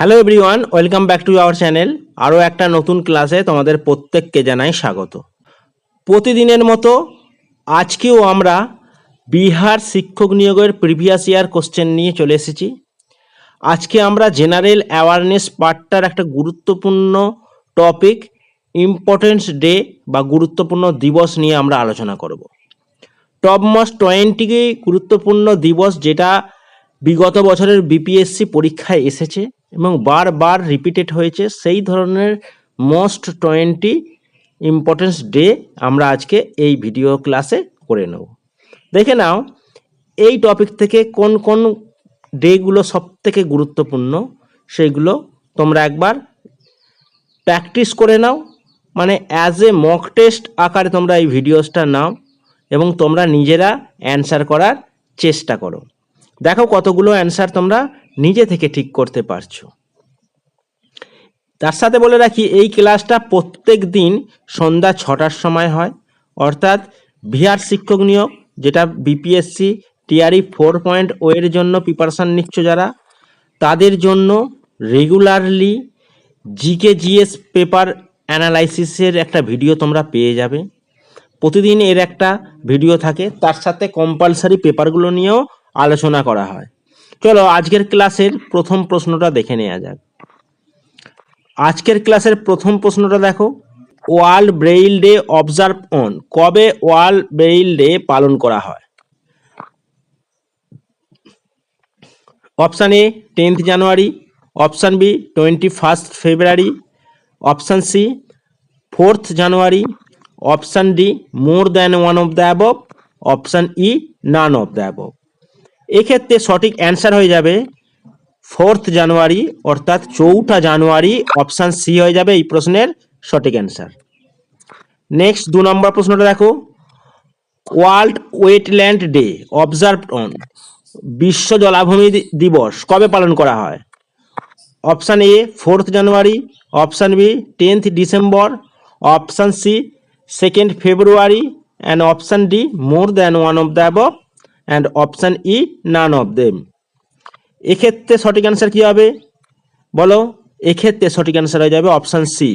Hello everyone welcome back to our channel আরও একটা নতুন ক্লাসে তোমাদের প্রত্যেককে জানাই স্বাগত। প্রতিদিনের মতো আজকেও আমরা বিহার শিক্ষক নিয়োগের প্রিভিয়াস ইয়ার কোশ্চেন নিয়ে চলে এসেছি। আজকে আমরা জেনারেল অ্যাওয়ারনেস পার্টটার একটা গুরুত্বপূর্ণ টপিক ইম্পর্টেন্স ডে বা গুরুত্বপূর্ণ দিবস নিয়ে আমরা আলোচনা করব। টপ মোস্ট টোয়েন্টি গুরুত্বপূর্ণ দিবস যেটা বিগত বছরের বিপিএসসি পরীক্ষায় এসেছে এবং বারবার রিপিটেড হয়েছে। সেই ধরনের মোস্ট টোয়েন্টি ইম্পর্টেন্স ডে আমরা আজকে এই ভিডিও ক্লাসে করে নেব। দেখে নাও, এই টপিক থেকে কোন কোন ডেগুলো সব থেকে গুরুত্বপূর্ণ সেইগুলো তোমরা একবার প্র্যাকটিস করে নাও। মানে অ্যাজ এ মক টেস্ট আকারে তোমরা এই ভিডিওসটা নাও এবং তোমরা নিজেরা অ্যান্সার করার চেষ্টা করো। দেখো কতগুলো অ্যান্সার তোমরা নিজে থেকে ঠিক করতে পারছ। তার সাথে বলে রাখি, এই ক্লাসটা প্রত্যেক দিন সন্ধ্যা ছটার সময় হয়। অর্থাৎ বিহার শিক্ষক নিয়োগ, যেটা BPSC TRE four point O এর জন্য প্রিপারেশান নিচ্ছ যারা, তাদের জন্য রেগুলারলি জিকে জিএস পেপার অ্যানালাইসিসের একটা ভিডিও তোমরা পেয়ে যাবে। প্রতিদিন এর একটা ভিডিও থাকে, তার সাথে কম্পালসারি পেপারগুলো নিয়েও আলোচনা করা হয়। চলো আজকের ক্লাসের প্রথম প্রশ্নটা দেখে নেওয়া যাক। আজকের ক্লাসের প্রথম প্রশ্নটা দেখো। World Braille day observe on. কবে ওয়ার্ল্ড ব্রেইল ডে পালন করা হয়? Option A, tenth January. Option B, twenty first February. Option C, fourth January. Option D, more than one of the above. Option E, none of the above. এক্ষেত্রে সঠিক answer হয়ে যাবে fourth January, অর্থাৎ চৌঠা জানুয়ারি, option C হয়ে যাবে এই প্রশ্নের সঠিক অ্যান্সার। নেক্সট দু নম্বর প্রশ্নটা দেখো। World wetland day observe on বিশ্ব জলাভূমি দিবস কবে পালন করা হয়? Option A, fourth January, option B, tenth December, option C, second February and option D, more than one of the above. And option E none of them এক্ষেত্রে সঠিক answer কী হবে? বলো, এক্ষেত্রে সঠিক অ্যান্সার হয়ে যাবে option C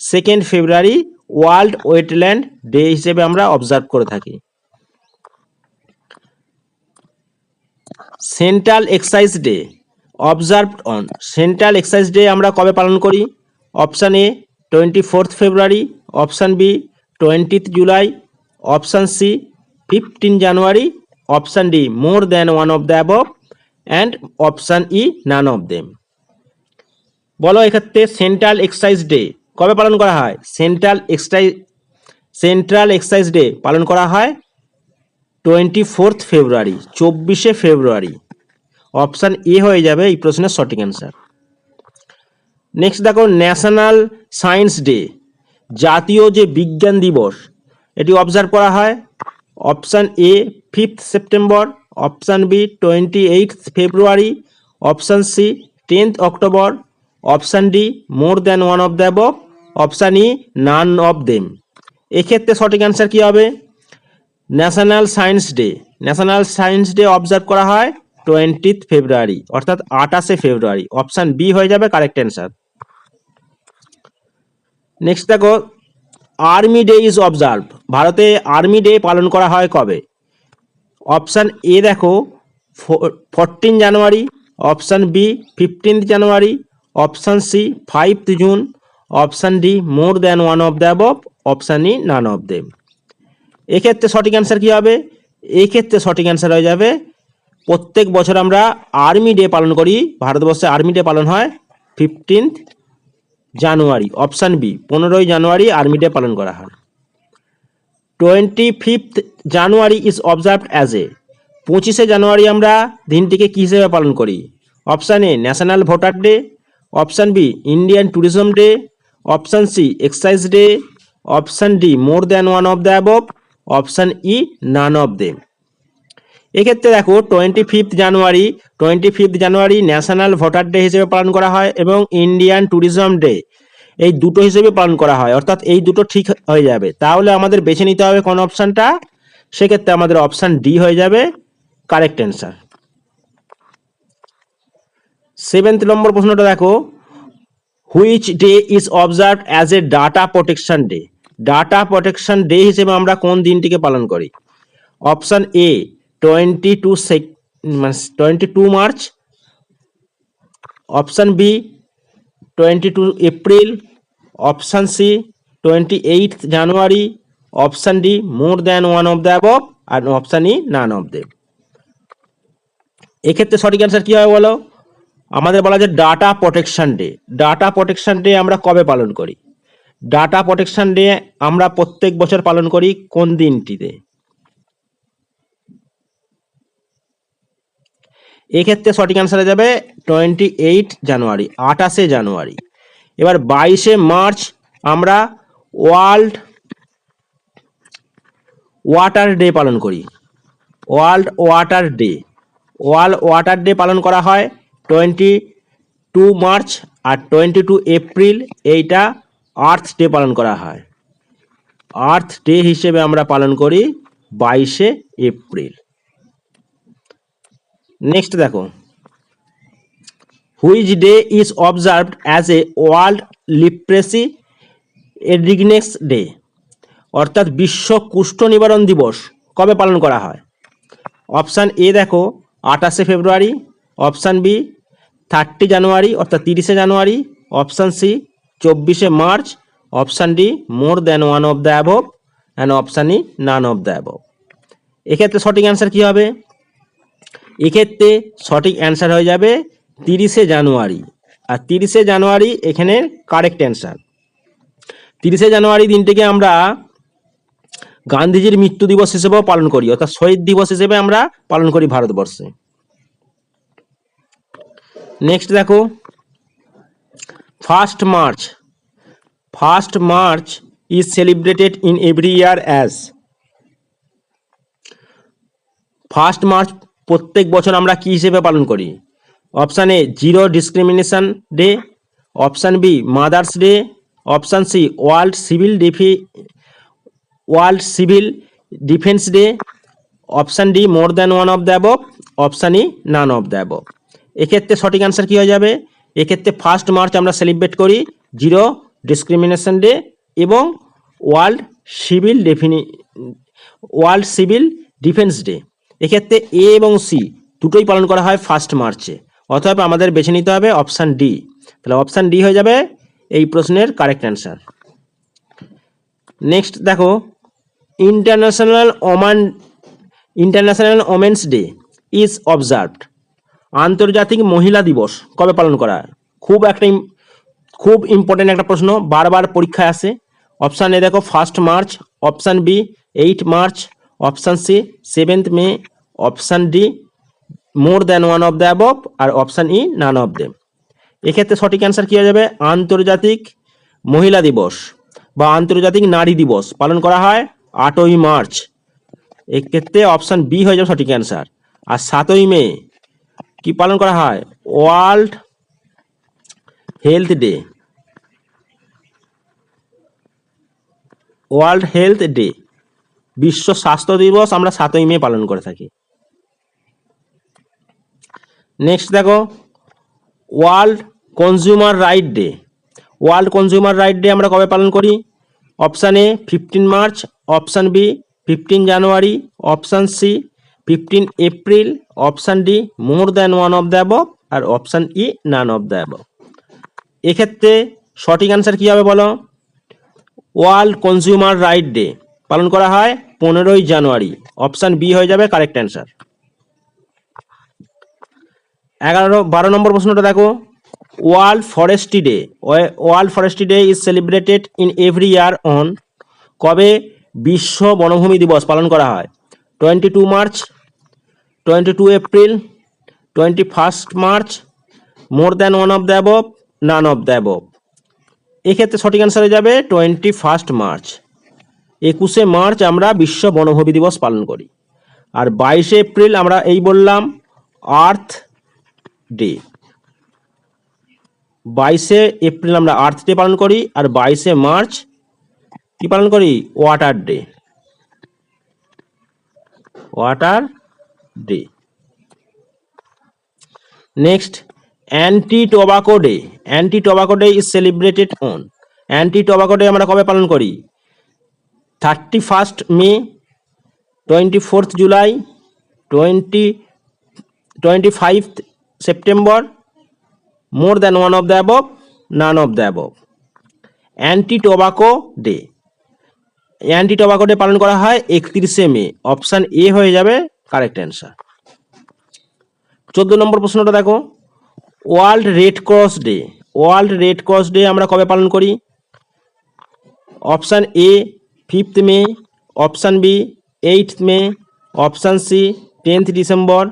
second February world wetland day হিসেবে আমরা অবজার্ভ করে থাকি। Central excise day observe on central excise day আমরা কবে পালন করি? Option A twenty fourth February option B twentieth July option C fifteen January option D more than one of the above and option E none of them বলো এক্ষেত্রে central excise day কবে পালন করা হয়? Central excise central excise day পালন করা হয় twenty fourth ফেব্রুয়ারি চব্বিশে ফেব্রুয়ারি অপশান এ হয়ে যাবে এই প্রশ্নের সঠিক অ্যান্সার নেক্সট দেখো ন্যাশনাল সায়েন্স ডে জাতীয় যে বিজ্ঞান দিবস, এটি অবজার্ভ করা হয় option A, fifth September. Option B, twenty eight February. Option C, tenth October. Option D, more than one of the above. Option E, none of them. এক্ষেত্রে সঠিক অ্যান্সার কী হবে? National science day. National science day observe করা হয় twentieth ফেব্রুয়ারি, অর্থাৎ আঠাশে ফেব্রুয়ারি। Option B হয়ে যাবে কারেক্ট অ্যান্সার। নেক্সট দেখো আর্মি ডে ইজ অবজার্ভ ভারতে আর্মি ডে পালন করা হয় কবে? অপশান এ দেখো fourteen January option B fifteenth January option C five June option D more than one of the above option E none of them এক্ষেত্রে সঠিক answer কী হবে? এক্ষেত্রে সঠিক অ্যান্সার হয়ে যাবে, প্রত্যেক বছর আমরা আর্মি ডে পালন করি, ভারতবর্ষে আর্মি ডে পালন হয় ফিফটিন্থ জানুয়ারি অপশান বি পনেরোই জানুয়ারি আর্মি ডে পালন করা হয়। Twenty fifth January is observed as a পঁচিশে জানুয়ারি আমরা দিনটিকে কী হিসেবে পালন করি? Option A national voter day option B Indian tourism day option C excise day option D more than one of the above option E none of them এক্ষেত্রে দেখো twenty fifth January twenty fifth January national voter day হিসেবে পালন করা হয় এবং Indian tourism day এই দুটো হিসেবে পালন করা হয়। অর্থাৎ এই দুটো ঠিক হয়ে যাবে। তাহলে আমাদের বেছে নিতে হবে কোন অপশানটা সেক্ষেত্রে আমাদের অপশান ডি হয়ে যাবে কারেক্ট অ্যান্সার সেভেন্থ নম্বর প্রশ্নটা দেখো which day is observe as a data protection day data protection day হিসেবে আমরা কোন দিনটিকে পালন করি? Option A twenty two sec twenty two March option B twenty two April option C twenty eight January option D more than one of the above R option E none of the এক্ষেত্রে সঠিক answer কী হবে বলো? আমাদের বলা যায় data protection day data protection day আমরা কবে পালন করি? ডাটা প্রোটেকশন ডে আমরা প্রত্যেক বছর পালন করি কোন দিনটিতে? এক্ষেত্রে সঠিক অ্যান্সার যাবে টোয়েন্টি এইট জানুয়ারি আঠাশে জানুয়ারি এবার বাইশে মার্চ আমরা ওয়ার্ল্ড ওয়াটার ডে পালন করি। World water day world water day পালন করা হয় টোয়েন্টি টু মার্চ আর টোয়েন্টি টু এপ্রিল এইটা আর্থ ডে পালন করা হয়। আর্থ ডে হিসেবে আমরা পালন করি বাইশে এপ্রিল নেক্সট দেখো। Which day is observed as a world leprosy এডিগনেক্স day অর্থাৎ বিশ্ব কুষ্ঠ নিবারণ দিবস, কবে পালন করা হয়? অপশান এ দেখো, আঠাশে ফেব্রুয়ারি। অপশান বি থার্টি জানুয়ারি, অর্থাৎ তিরিশে জানুয়ারি। অপশান সি চব্বিশে March. Option D more than one of the above and option E none of the above এক্ষেত্রে সঠিক অ্যান্সার কী হবে? এক্ষেত্রে সঠিক অ্যান্সার হয়ে যাবে তিরিশে জানুয়ারি। আর তিরিশে জানুয়ারি এখানে কারেক্ট অ্যান্সার তিরিশে জানুয়ারি দিনটিকে আমরা গান্ধীজির মৃত্যু দিবস হিসেবেও পালন করি, অর্থাৎ শহীদ দিবস হিসেবে আমরা পালন করি ভারতবর্ষে। নেক্সট দেখো first March first March is celebrated in every year as first March প্রত্যেক বছর আমরা কি হিসেবে পালন করি? Option A, zero discrimination day. Option B, mother's day. Option C, world civil defence, world civil defence day. Option D, more than one of the above. Option E, none of the above. এক্ষেত্রে সঠিক answer কী হয়ে যাবে? এক্ষেত্রে first March আমরা celebrate করি, zero discrimination day এবং world civil defence, world civil defence day. এক্ষেত্রে এ এবং সি দুটোই পালন করা হয় ফার্স্ট মার্চে অতএব আমাদের বেছে নিতে হবে অপশান ডি তাহলে অপশান ডি হয়ে যাবে এই প্রশ্নের কারেক্ট অ্যান্সার নেক্সট দেখো international woman international women's day is observed আন্তর্জাতিক মহিলা দিবস কবে পালন করা খুব একটা খুব ইম্পর্টেন্ট একটা প্রশ্ন, বারবার পরীক্ষায় আসে। অপশান এ দেখো first March option B eight March option C seventh May, option D more than one of the above R option E none of them এক্ষেত্রে সঠিক অ্যান্সার কী হয়ে যাবে? আন্তর্জাতিক মহিলা দিবস বা আন্তর্জাতিক নারী দিবস পালন করা হয় আটই মার্চ। এক্ষেত্রে অপশান বি হয়ে যাবে সঠিক অ্যান্সার আর সাতই মে কি পালন করা হয়? World health day. World health day. বিশ্ব স্বাস্থ্য দিবস আমরা সাতই মে পালন করে থাকি। নেক্সট দেখো world consumer right day world consumer right day আমরা কবে পালন করি? Option A fifteen March option B fifteen January option C fifteen April option D more than one of the above R option E none of the above এক্ষেত্রে সঠিক answer কী হবে বলো? World consumer right day পালন করা হয় পনেরোই জানুয়ারি। Option B হয়ে যাবে কারেক্ট অ্যান্সার এগারো, বারো নম্বর প্রশ্নটা দেখো। World forestry day. World forestry day is celebrated in every year on কবে? বিশ্ব বনভূমি দিবস পালন করা হয়। Twenty two March twenty two April twenty first March more than one of the above none of the above এক্ষেত্রে সঠিক answer হয়ে যাবে টোয়েন্টি ফার্স্ট মার্চ। একুশে মার্চ আমরা বিশ্ব বনভূমি দিবস পালন করি। আর বাইশে এপ্রিল আমরা এই বললাম আর্থ ডে। বাইশে এপ্রিল আমরা আর্থ ডে পালন করি আর বাইশে মার্চ কি পালন করি? Water day. Water day. Next anti tobacco day. Anti tobacco day is celebrated on. Anti tobacco day আমরা কবে পালন করি? Thirty first May twenty fourth July twenty twenty five September, more than one of the above, none of the above. Anti tobacco day. Anti tobacco day পালন করা হয় একত্রিশে মে। Option A হয়ে যাবে, কারেক্ট অ্যান্সার। চোদ্দ নম্বর প্রশ্নটা দেখো। World red cross day. World red cross day আমরা কবে পালন করি? Option A fifth May, option B eight May, option C, tenth December,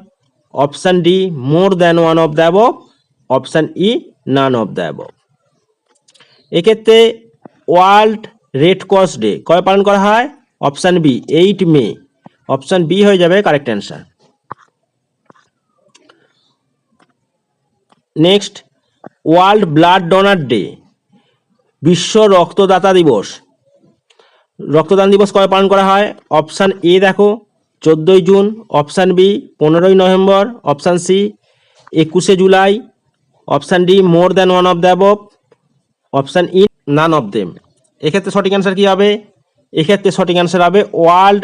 option D, more than one of the above, option E, none of the above. এক্ষেত্রে world red cross day কবে পালন করা হয়? Option B eight May. Option B হয়ে যাবে correct answer. Next, world blood donor day, বিশ্ব রক্তদাতা দিবস। রক্তদান দিবস কবে পালন করা হয়? অপশান এ দেখো, চোদ্দোই জুন। অপশান বি, পনেরোই নভেম্বর। অপশান সি, একুশে July. Option D, more than one of the option E, none of them. এক্ষেত্রে সঠিক অ্যান্সার কী হবে? এক্ষেত্রে সঠিক অ্যান্সার হবে, ওয়ার্ল্ড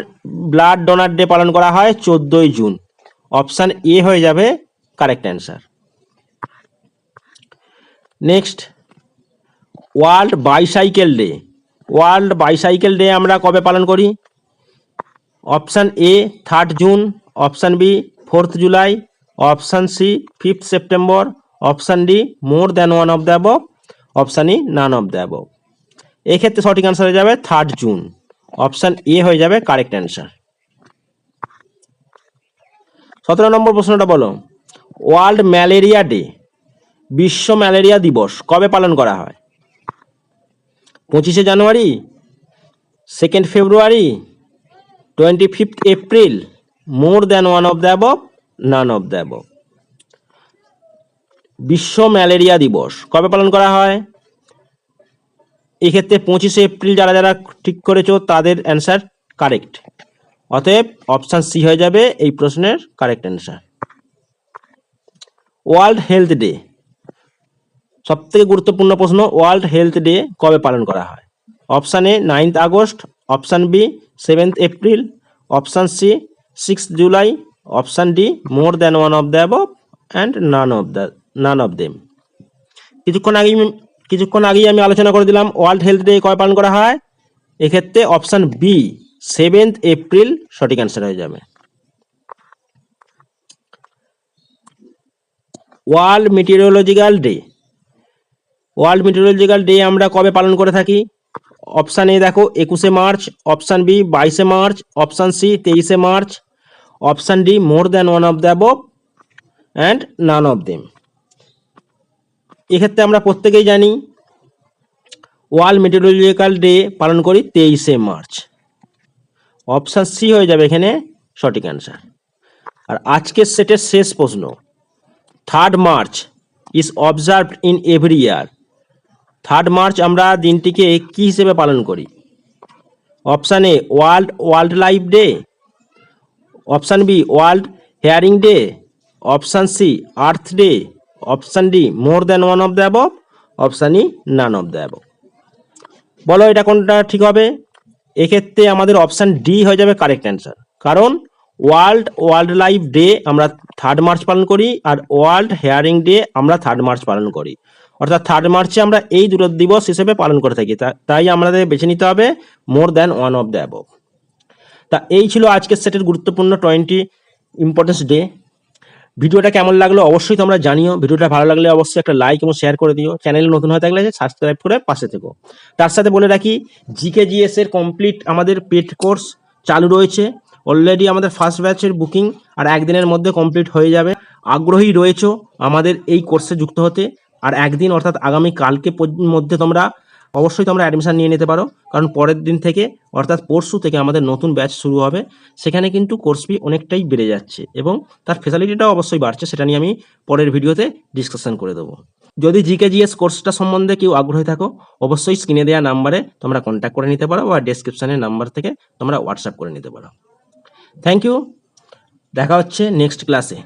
ব্লাড ডোনার ডে পালন করা হয় চোদ্দোই জুন। অপশান এ হয়ে যাবে, correct answer. Next, world bicycle day. World bicycle day আমরা কবে পালন করি? Option A, third June, option B, fourth July, option C, fifth September, option D, more than one of the option E, none of the এক্ষেত্রে সঠিক answer হয়ে যাবে third June. Option A হয়ে যাবে কারেক্ট অ্যান্সার সতেরো নম্বর প্রশ্নটা বলো। ওয়ার্ল্ড ম্যালেরিয়া ডে, বিশ্ব ম্যালেরিয়া দিবস কবে পালন করা হয়? পঁচিশে জানুয়ারি second February twenty fifth April more than one of the above none of the above বিশ্ব ম্যালেরিয়া দিবস, কবে পালন করা হয়? এক্ষেত্রে পঁচিশে এপ্রিল যারা যারা ঠিক করেছ, তাদের অ্যান্সার কারেক্ট অতএব অপশান সি হয়ে যাবে এই প্রশ্নের correct answer world health day সব থেকে গুরুত্বপূর্ণ প্রশ্ন ওয়ার্ল্ড হেলথ ডে কবে পালন করা হয়? Option A ninth August option B seventh April option C six July option D more than one of the above and none of the none of them কিছুক্ষণ আগেই কিছুক্ষণ আগেই আমি আলোচনা করে দিলাম ওয়ার্ল্ড হেলথ ডে কবে পালন করা হয়? এক্ষেত্রে অপশান বি সেভেন্থ এপ্রিল সঠিক অ্যান্সার হয়ে যাবে। World meteorological day world meteorological day আমরা কবে পালন করে থাকি? অপশান এ দেখো, একুশে মার্চ। অপশান বি বাইশে মার্চ। অপশান সি তেইশে March. Option D more than one of the and none of them এক্ষেত্রে আমরা প্রত্যেকেই জানি ওয়ার্ল্ড মেটিওরোলজিক্যাল ডে পালন করি তেইশে মার্চ। অপশান সি হয়ে যাবে এখানে সঠিক অ্যান্সার আর আজকের সেটের শেষ প্রশ্ন third March is observed in every year third March আমরা দিনটিকে কী হিসেবে পালন করি? Option A world world life day option B world hearing day option C earth day option D more than one of the above option E none of the above বলো এটা কোনটা ঠিক হবে? এক্ষেত্রে আমাদের অপশান ডি হয়ে যাবে correct answer কারণ ওয়ার্ল্ড ওয়ার্ল্ড লাইফ ডে আমরা থার্ড মার্চ পালন করি আর ওয়ার্ল্ড হেয়ারিং ডে আমরা থার্ড মার্চ পালন করি। অর্থাৎ থার্ড মার্চে আমরা এই দুটো দিবস হিসেবে পালন করে থাকি। তাই আমাদের বেছে নিতে হবে more than one of the above তা এই ছিল আজকের সেটের গুরুত্বপূর্ণ টোয়েন্টি ইম্পর্টেন্স ডে ভিডিওটা কেমন লাগল অবশ্যই তোমরা জানিও। ভিডিওটা ভালো লাগলে অবশ্যই একটা লাইক এবং শেয়ার করে দিও। চ্যানেলে নতুন হয়ে থাকলে সাবস্ক্রাইব করে পাশে থেকো। তার সাথে বলে রাখি জিকে এর কমপ্লিট আমাদের পেড কোর্স চালু রয়েছে। অলরেডি আমাদের ফার্স্ট ব্যাচের বুকিং আর একদিনের মধ্যে কমপ্লিট হয়ে যাবে। আগ্রহী রয়েছো আমাদের এই কোর্সে যুক্ত হতে। আর একদিন অর্থাৎ আগামী কালকে মধ্যে তোমরা অবশ্যই তোমরা অ্যাডমিশন নিয়ে নিতে পারো। কারণ পরের দিন থেকে অর্থাৎ পরশু থেকে আমাদের নতুন ব্যাচ শুরু হবে। সেখানে কিন্তু কোর্স ফি অনেকটাই বেড়ে যাচ্ছে এবং তার ফেসিলিটিটাও অবশ্যই বাড়ছে, সেটা নিয়ে আমি পরের ভিডিওতে ডিসকাশন করে দেবো। যদি জিকে জিএস কোর্সটা সম্বন্ধে কেউ আগ্রহী থাকো, অবশ্যই স্ক্রিনে দেওয়া নাম্বারে তোমরা কন্ট্যাক্ট করে নিতে পারো বা ডেসক্রিপশনের নাম্বার থেকে তোমরা হোয়াটসঅ্যাপ করে নিতে পারো। থ্যাংক ইউ দেখা হচ্ছে নেক্সট ক্লাসে